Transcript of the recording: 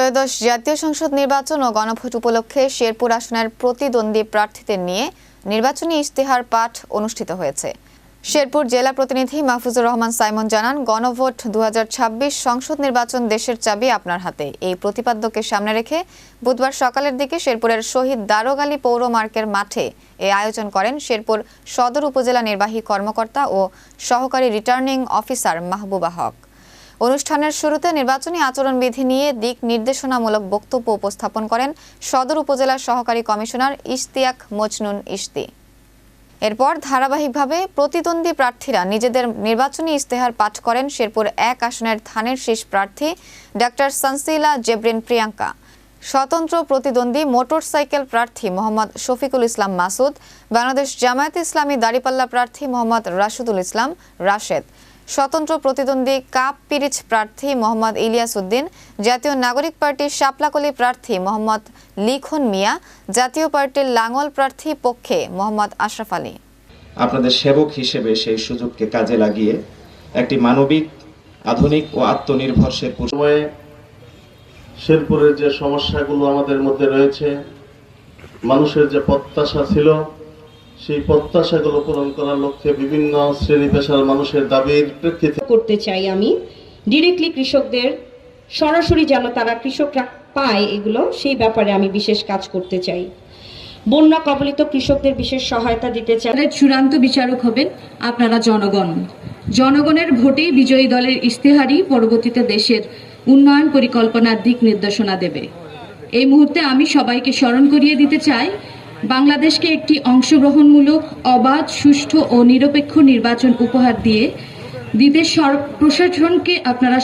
ত্রয়োদশ জাতীয় সংসদ নির্বাচন ও গণভোট উপলক্ষে শেরপুর আসনের প্রতিদ্বন্দ্বী প্রার্থীদের নিয়ে নির্বাচনী ইশতেহার পাঠ অনুষ্ঠিত হয়েছে। শেরপুর জেলা প্রতিনিধি মাহফুজুর রহমান সাইমন জানান, গণভোট দু হাজার ছাব্বিশ সংসদ নির্বাচন দেশের চাবি আপনার হাতে। এই প্রতিপাদ্যকে সামনে রেখে বুধবার সকালের দিকে শেরপুরের শহীদ দারোগালী পৌর মার্কের মাঠে এ আয়োজন করেন শেরপুর সদর উপজেলা নির্বাহী কর্মকর্তা ও সহকারী রিটার্নিং অফিসার মাহবুবা হক। অনুষ্ঠানের শুরুতে নির্বাচনী আচরণবিধি নিয়ে দিক নির্দেশনামূলক বক্তব্য উপস্থাপন করেন সদর উপজেলার সহকারী কমিশনার ইশতিয়াক মজনুন ইশতি। এরপর ধারাবাহিকভাবে প্রতিদ্বন্দ্বী প্রার্থীরা নিজেদের নির্বাচনী ইশতেহার পাঠ করেন শেরপুর এক আসনের থানের শীর্ষ প্রার্থী ডাক্তার সানসিলা জেব্রিন প্রিয়াঙ্কা। স্বতন্ত্র প্রতিদ্বন্দ্বী মোটরসাইকেল প্রার্থী মোহাম্মদ শফিকুল ইসলাম মাসুদ, বাংলাদেশ জামায়াত ইসলামী দাড়িপাল্লা প্রার্থী মোহাম্মদ রাশিদুল ইসলাম রাশেদ। স্বতন্ত্র প্রতিদ্বন্দ্বী কাপ পিরিচ প্রার্থী মোহাম্মদ ইলিয়াস উদ্দিন জাতীয় নাগরিক পার্টির শাপলাকলি প্রার্থী মোহাম্মদ লিখন মিয়া জাতীয় পার্টির লাঙ্গল প্রার্থী পক্ষে মোহাম্মদ আশরাফ আলী। আপনাদের সেবক হিসেবে সেই সুযোগকে কাজে লাগিয়ে একটি মানবিক আধুনিক ও আত্মনির্ভরশীল সময়ে শেরপুরের যে সমস্যাগুলো আমাদের মধ্যে রয়েছে মানুষের যে প্রত্যাশা ছিল সেই প্রত্যাশাগুলো পূরণ করার লক্ষ্যে বিভিন্ন শ্রেণি পেশার মানুষের দাবির প্রেক্ষিতে করতে চাই আমি। ডিরেক্টলি কৃষকদের সরাসরি যেন তারা কৃষকরা পায় এগুলো সেই ব্যাপারে আমি বিশেষ কাজ করতে চাই। বন্যা কবলিত কৃষকদের বিশেষ সহায়তা দিতে চাই। চূড়ান্ত বিচারক হবেন আপনারা জনগণ। জনগণের ভোটেই বিজয়ী দলের ইশতেহারই পরবর্তীতে দেশের উন্নয়ন পরিকল্পনার দিক নির্দেশনা দেবে। এই মুহূর্তে আমি সবাইকে স্মরণ করিয়ে দিতে চাই বাংলাদেশকে একটি অংশগ্রহণমূলক অবাধ সুষ্ঠু ও নিরপেক্ষ নির্বাচন উপহার দিয়ে দিতে প্রশাসনকে আপনারা